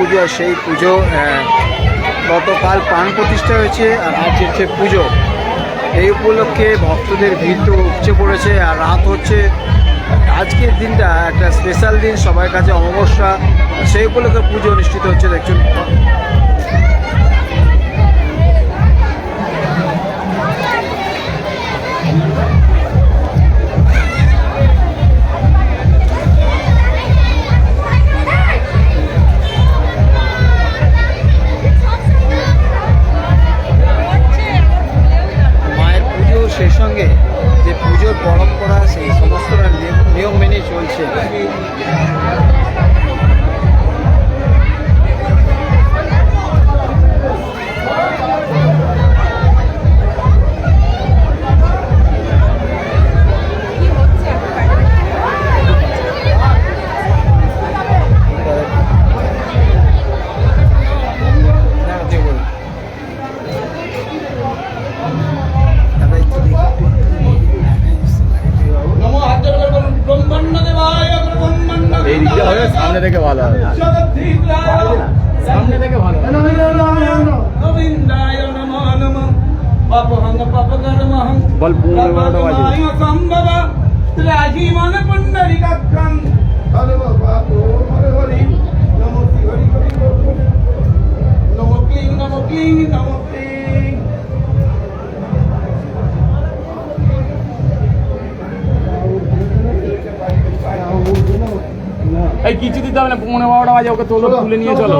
বাৎসরিক আর সেই পুজো গতকাল প্রাণ প্রতিষ্ঠা হয়েছে আর আজ হচ্ছে পুজো। এই উপলক্ষে ভক্তদের ভিড় তো উপচে পড়েছে আর রাত হচ্ছে। আজকের দিনটা একটা স্পেশাল দিন, সবার কাছে অমাবস্যা। সেই উপলক্ষে পুজো অনুষ্ঠিত হচ্ছে দেখছেন মেনে পুণ্ডরিকাক্ষং পাপো হর হরি নমো শ্রী হরি হরি বল। ক্লিং নমো ক্লিং নমো ক্লিং। এই কিছু দিতে হবে না পনেরো বারোটা বাজে ওকে তোলো তুলে নিয়ে চলো।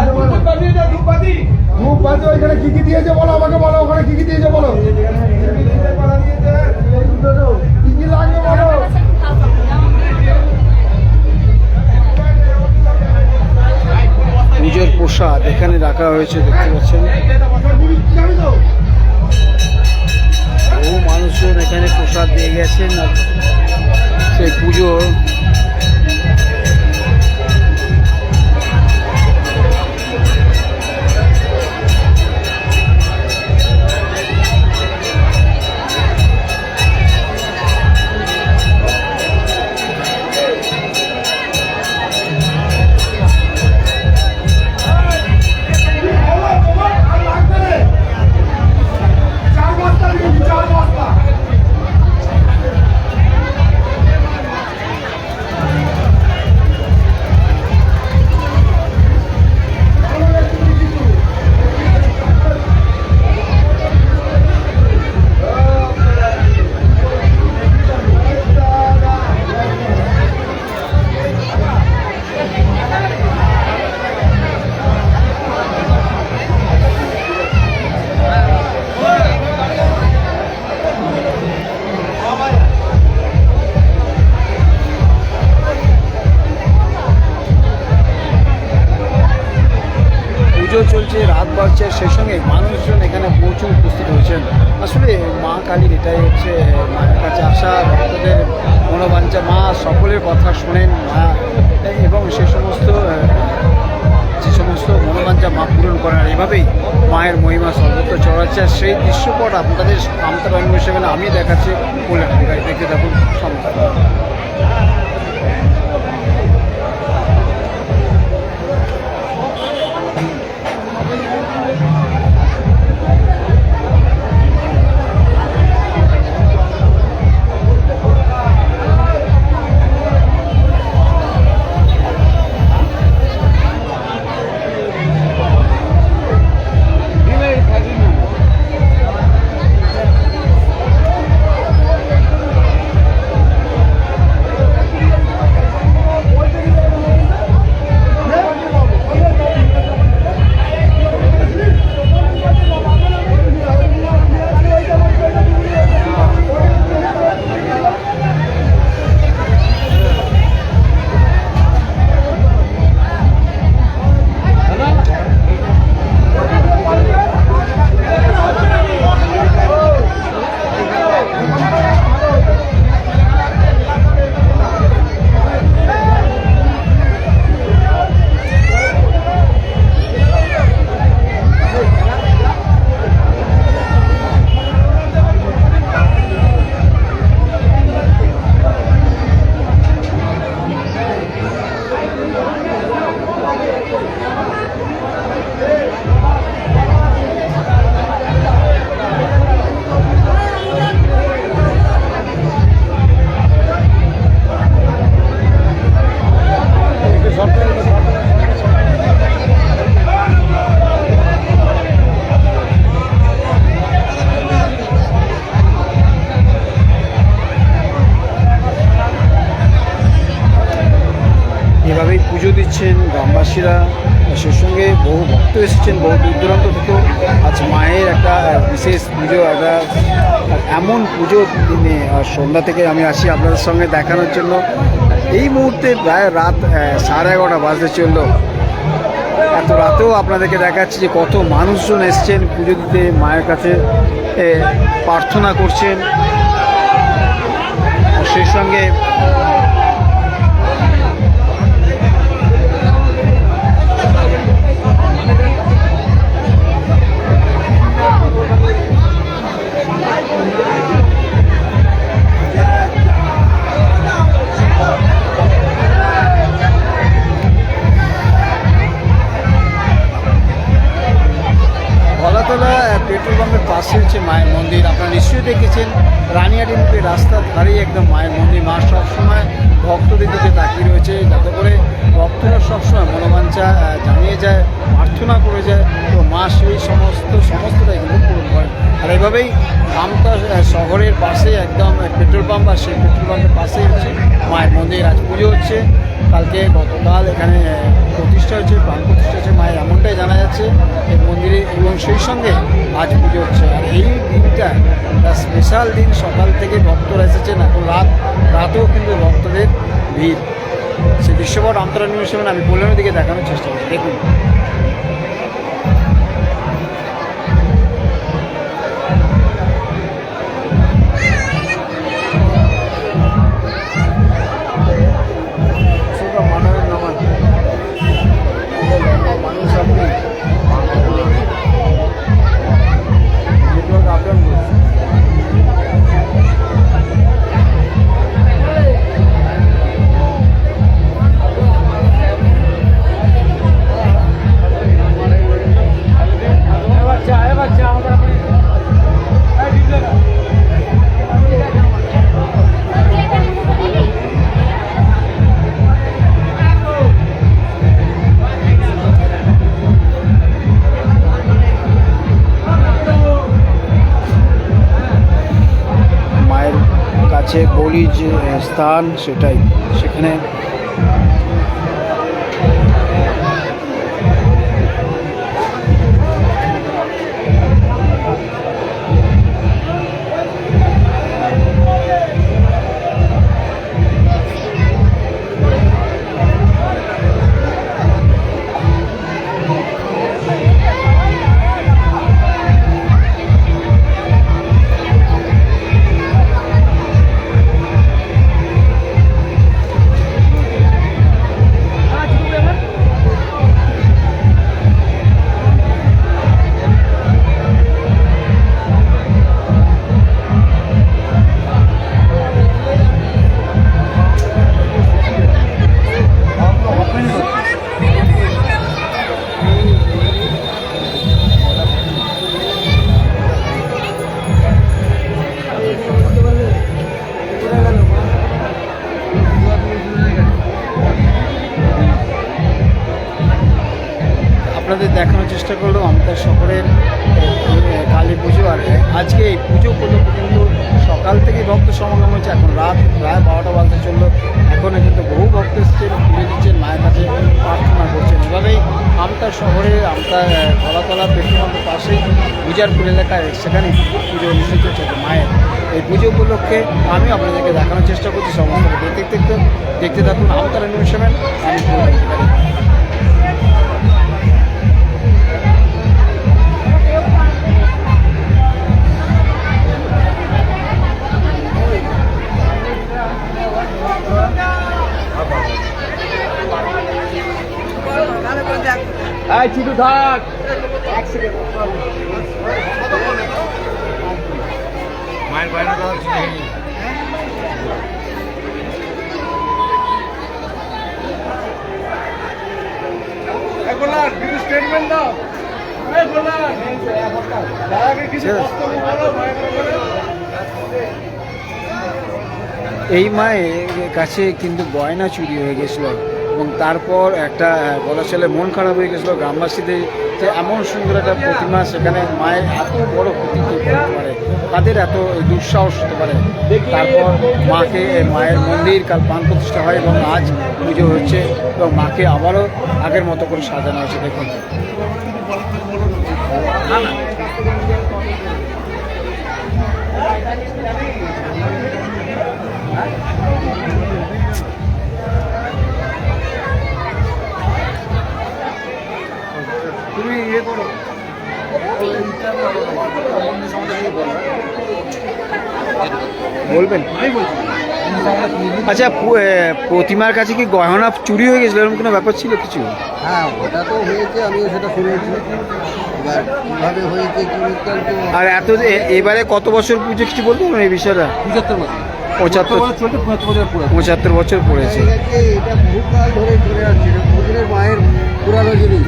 আর ধূপকাঠি দে, ধূপকাঠি। ধূপ বাজে। ওইখানে কি কি দিয়েছে বলো আমাকে বলো ওখানে কি কি দিয়েছে বলো। কি কি লাগবে বলো? পুজোর প্রসাদ এখানে রাখা হয়েছে, দেখতে পাচ্ছেন। বহু মানুষজন এখানে প্রসাদ দিয়ে গেছেন সেই পুজো মনোবাঞ্ছা মা সকলের কথা শোনেন, মা, এবং সে সমস্ত যে সমস্ত মনোবাঞ্ছা মা পূরণ করেন এভাবেই মায়ের মহিমা সর্বত্র চড়াচ্ছে আর সেই দৃশ্যপট আপনাদের আমতা বাহিনী হিসেবে আমি দেখাচ্ছি। বলে দেখতে দেখুন সমতা সেই সঙ্গে বহু ভক্ত এসেছেন, বহু দূর দূরান্ত থেকেও আজ মায়ের একটা বিশেষ পুজো, একটা, এমন পুজো দিনে সন্ধ্যা থেকে আমি আসি আপনাদের সঙ্গে দেখানোর জন্য। এই মুহূর্তে প্রায় রাত সাড়ে এগারোটা বাজতে চলল। এত রাতেও আপনাদেরকে দেখাচ্ছি যে কত মানুষজন এসছেন পুজো দিতে, মায়ের কাছে প্রার্থনা করছেন। সেই সঙ্গে সেই পেট্রোল পাশেই হচ্ছে। মায়ের মন্দির আজ পুজো হচ্ছে। কালকে গতকাল এখানে প্রতিষ্ঠা হয়েছে, প্রাণ প্রতিষ্ঠা হচ্ছে মায়ের এমনটাই জানা যাচ্ছে এই মন্দিরে এবং সেই সঙ্গে আজ পুজো হচ্ছে। আর এই দিনটা, একটা স্পেশাল দিন, সকাল থেকে ভক্তরা এসেছেন। এখন রাত, রাতেও কিন্তু ভক্তদের ভিড়। সেই দৃশ্যপট আমতরা নিউজ আমি কল্যাণের দিকে দেখানোর চেষ্টা করছি। দেখুন। স্থান সেটাই। সেখানে সকাল থেকে ভক্ত সমাগম হয়েছে। এখন রাত প্রায় বারোটা বাজতে চলল। এখনও কিন্তু বহু ভক্ত এসছেন, পুজো দিচ্ছেন, মায়ের কাছে প্রার্থনা করছেন। এভাবেই আমতা শহরে, আমতা কলাতলা পেট্রোল পাশেই উজারপুর এলাকায় সেখানে পুজো অনুষ্ঠিত হচ্ছে মায়ের। এই পুজো উপলক্ষে আমি আপনাদেরকে দেখানোর চেষ্টা করছি, সমস্ত দেখতে দেখতে দেখতে থাকুন আমতারা সেভেন আমি মায়ের বায়না কিছু স্টেটমেন্ট দাও। এই মায়ের কাছে কিন্তু গয়না চুরি হয়ে গেছিল। এবং তারপর একটা বলা চলে মন খারাপ হয়ে গেছিল গ্রামবাসীদের যে এমন সুন্দর একটা প্রতিমা সেখানে মায়ের এত বড় ক্ষতি করতে পারে, তাদের এত দুঃসাহস হতে পারে। তারপর মাকে মায়ের মন্দির কাল প্রাণ প্রতিষ্ঠা হয় এবং আজ পুজো হচ্ছে এবং মাকে আবারও আগের মতো করে সাজানো হয়েছে, দেখুন। তুমি ইয়ে করো। বলবেন? আচ্ছা প্রতিমার কাছে কি গহনা চুরি হয়ে গেছিল? এরকম কোনো ব্যাপার ছিল কিছু? হ্যাঁ ওটা তো হয়েছে আমিও সেটা শুনেছি। আর এত এবারে কত বছর পুজো কিছু বলতে পারবেন এই বিষয়টা? পঁচাত্তর বছর। পঁচাত্তর বছর পড়েছে। এটা বহুকাল ধরে চলে আসছে মায়ের পুরানো জিনিস।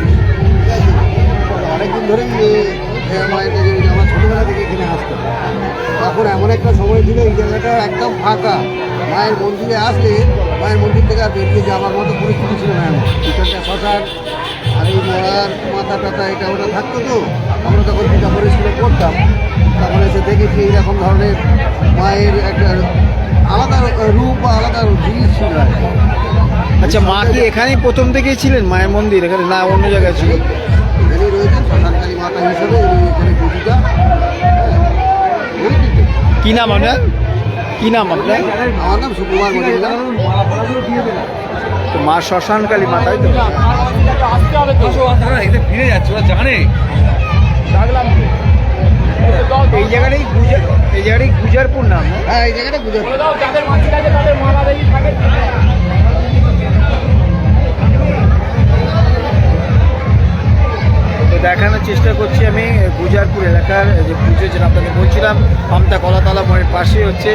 অনেকদিন ধরেই মায়ের আমার ছোটোবেলা থেকে এখানে আসতো তখন এমন একটা সময় ছিল, এই জায়গাটা একদম ফাঁকা। মায়ের মন্দিরে আসলে মায়ের মন্দির থেকে আর বেরিয়ে যাওয়ার মতো পরিস্থিতি ছিল না এমন। শ্মশান আর এই মরার মাথা টাথা এটা ওটা থাকতো তো। আমরা তখন পূজা করে স্কুলে পড়তাম তখন এসে দেখেছি এইরকম ধরনের মায়ের একটা আলাদা রূপ বা আলাদা জিনিস ছিল আচ্ছা মা কি এখানেই প্রথম থেকেই ছিলেন মায়ের মন্দির? এখানে না, অন্য জায়গায় ছিল? মাতা হিসেবে এখানে। কি নাম আপনার? কি নাম আপনার? আমার নাম সুকুমার তো মা শ্মশানকালী মা তাই তো? তো ফিরে যাচ্ছে ওরা জানে। এই জায়গাটাই গুজার এই জায়গাটাই গুজারপুর নাম? হ্যাঁ এই জায়গাটা গুজরাট দেখানোর চেষ্টা করছি আমি গুজারপুর এলাকার যে পুজো যেটা আপনাদের বলছিলাম আমতা কলাতলা মোড়ের পাশে হচ্ছে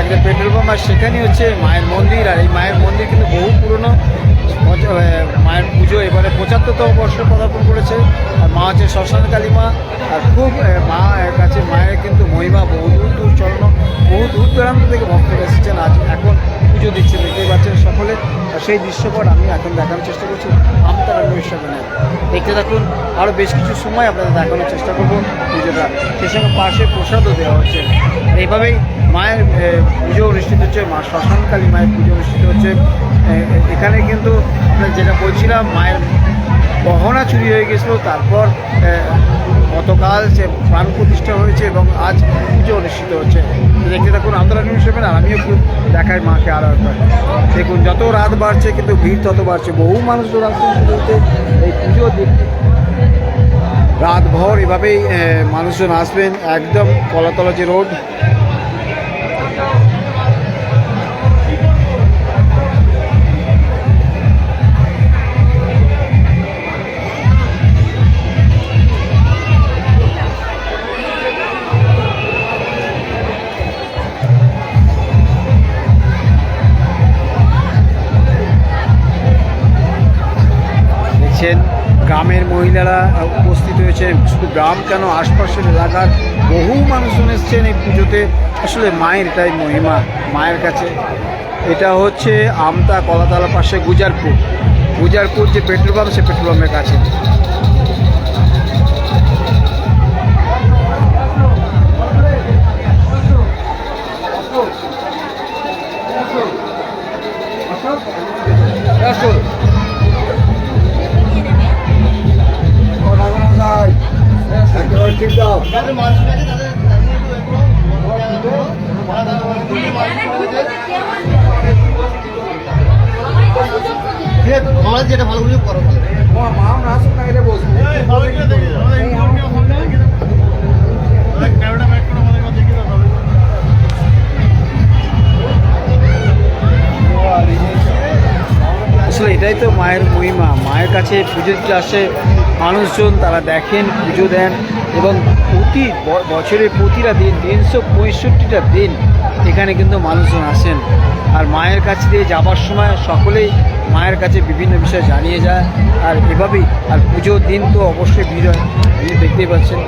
একটা পেট্রোল পাম্প আর সেখানেই হচ্ছে মায়ের মন্দির, আর এই মায়ের মন্দির কিন্তু বহু পুরনো। মায়ের পুজো এবারে পঁচাত্তরতম বর্ষ পদার্পণ করেছে, আর মা হচ্ছে শ্মশান কালী মা আর খুব মা কাছে মায়ের কিন্তু মহিমা, বহু দূর দূর চরণ, বহু দূর দূরান্ত থেকে ভক্তরা এসেছেন, আজ এখন পুজো দিচ্ছে, দেখতেই পাচ্ছেন সকলে সেই দৃশ্যপট আমি এখন দেখানোর চেষ্টা করছি। অনুষ্ঠানে দেখতে থাকুন আরও বেশ কিছু সময় আপনাদের দেখানোর চেষ্টা করব। পুজোটা সেই সঙ্গে পাশে প্রসাদও দেওয়া হচ্ছে। এইভাবেই মায়ের পুজো অনুষ্ঠিত হচ্ছে, মা শ্মশানকালী মায়ের পুজো অনুষ্ঠিত হচ্ছে। এখানে কিন্তু যেটা বলছিলাম, মায়ের গহনা চুরি হয়ে গেছিল, তারপর গতকাল সে প্রাণ প্রতিষ্ঠা হয়েছে এবং আজ পুজো অনুষ্ঠিত হচ্ছে। দেখতে থাকুন আন্দোলন হিসেবে না, আমিও একটু দেখাই মাকে আরও একবার। দেখুন, যত রাত বাড়ছে কিন্তু ভিড় তত বাড়ছে। বহু মানুষজন আসছেন পুজোতে এই পুজো দেখতে রাতভর এভাবেই মানুষজন আসবেন একদম কলাতলা যে রোড। মহিলারা উপস্থিত হয়েছে শুধু গ্রাম কেন, আশপাশের এলাকার বহু মানুষজন এসছেন এই পুজোতে। আসলে মায়ের তাই মহিমা, মায়ের কাছে। এটা হচ্ছে আমতা কলাতলা পাশে গুজারপুর। গুজারপুর যে পেট্রোল পাম্প, সে পেট্রোল পাম্পের কাছে। মায়ের পুজোর ক্লাসে মানুষজন তারা দেখেন, পুজো দেন এবং প্রতি বছরের প্রতিটা দিন, তিনশো পঁয়ষট্টিটা দিন এখানে কিন্তু মানুষজন আসেন। আর মায়ের কাছে দিয়ে যাবার সময় সকলেই মায়ের কাছে বিভিন্ন বিষয় জানিয়ে যায়। আর এভাবেই, আর পুজোর দিন তো অবশ্যই ভিড় হয় দেখতেই পাচ্ছেন।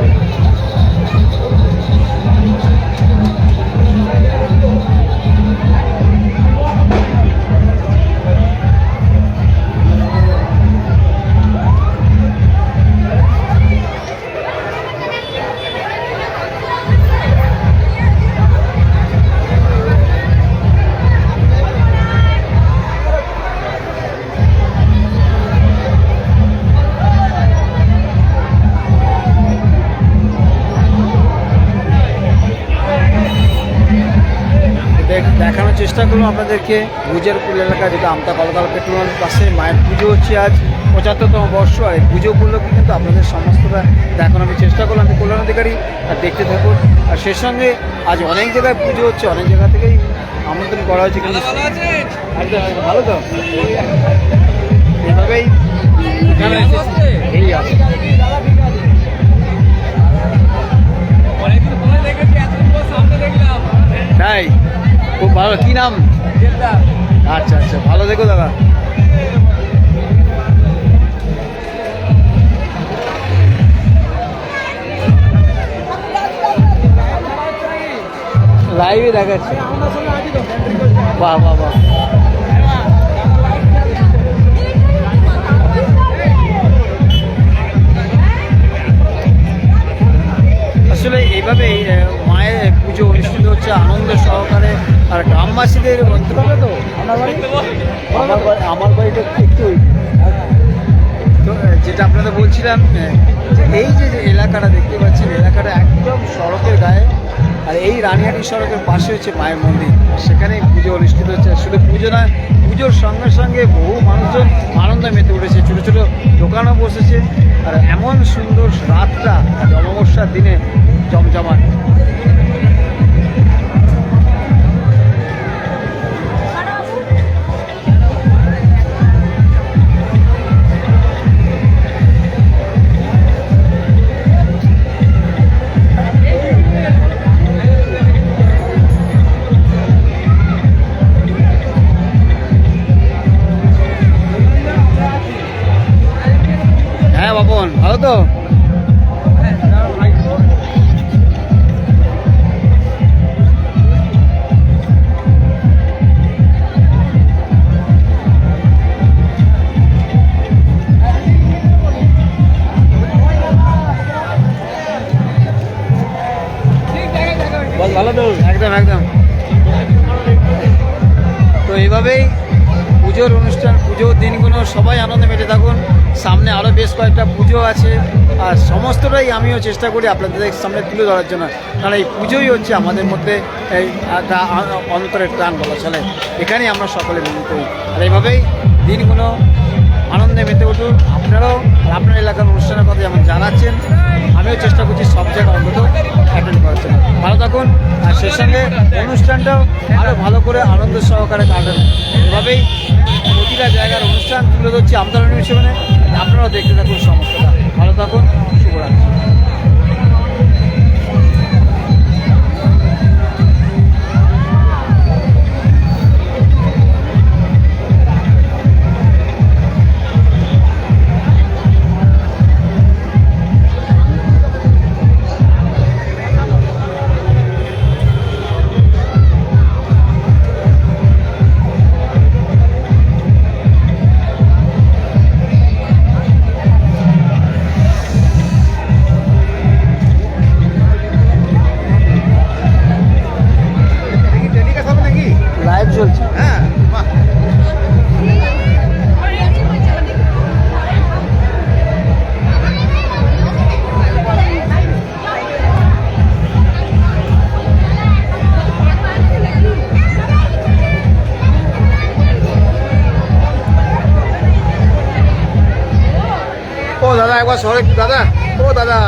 চেষ্টা করব আপনাদেরকে গুজরপুর এলাকা যেটা আমতা কলকাতা পেট্রোল পাশে মায়ের পুজো হচ্ছে আজ পঁচাত্তরতম বর্ষ আর এই পুজো উপলক্ষে কিন্তু আপনাদের সমস্তটা দেখানো আমি চেষ্টা করলাম। আমি কল্যাণ অধিকারী আর দেখতে থাকুন। আর সে সঙ্গে আজ অনেক জায়গায় পুজো হচ্ছে অনেক জায়গা থেকেই আমন্ত্রণ করা হয়েছে কিন্তু ভালো তো? এইভাবেই এই আছে। ভালো কি নাম? আচ্ছা আচ্ছা ভালো দেখো দাদা। লাইভে দেখাচ্ছে। বাহ বাহ বাহ। আসলে এইভাবেই মায়ের পুজো অনুষ্ঠিত হচ্ছে, আনন্দ সহকারে। আর গ্রামবাসীদের পারবে তো? আমার বাড়ি? আমার বাড়ি আমার বাড়িটা একটু তো যেটা আপনাদের বলছিলাম এই যে যে এলাকাটা দেখতে পাচ্ছেন এলাকাটা একদম সড়কের গায়ে আর এই রানিহাটি সড়কের পাশে হচ্ছে মায়ের মন্দির। সেখানে পুজো অনুষ্ঠিত হচ্ছে। শুধু পুজো না পুজোর সঙ্গে সঙ্গে বহু মানুষজন আনন্দে মেতে উঠেছে। ছোটো ছোটো দোকানও বসেছে। আর এমন সুন্দর রাতটা অমাবস্যার দিনে জমজমাট। তো আমিও চেষ্টা করি, আপনাদের সামনে তুলে ধরার জন্য। কারণ এই পুজোই হচ্ছে আমাদের মধ্যে এই একটা অন্তরের প্রাণ বলা চলে। এখানেই আমরা সকলে মিলিত হই আর এইভাবেই দিনগুলো আনন্দে মেতে উঠুন। আপনারাও আপনার এলাকার অনুষ্ঠানের কথা যেমন জানাচ্ছেন, আমিও চেষ্টা করছি সব জায়গায় অন্তত অ্যাটেন্ড করার জন্য। ভালো থাকুন, আর সেই সঙ্গে অনুষ্ঠানটাও আরও ভালো করে আনন্দ সহকারে কাটান এভাবেই প্রতিটা জায়গার অনুষ্ঠান তুলে ধরছি আমদানি হিসেবে আপনারাও দেখতে থাকুন সমস্তটা। ভালো থাকুন, শুভরাত্রি। একবার সরে দাদা ও দাদা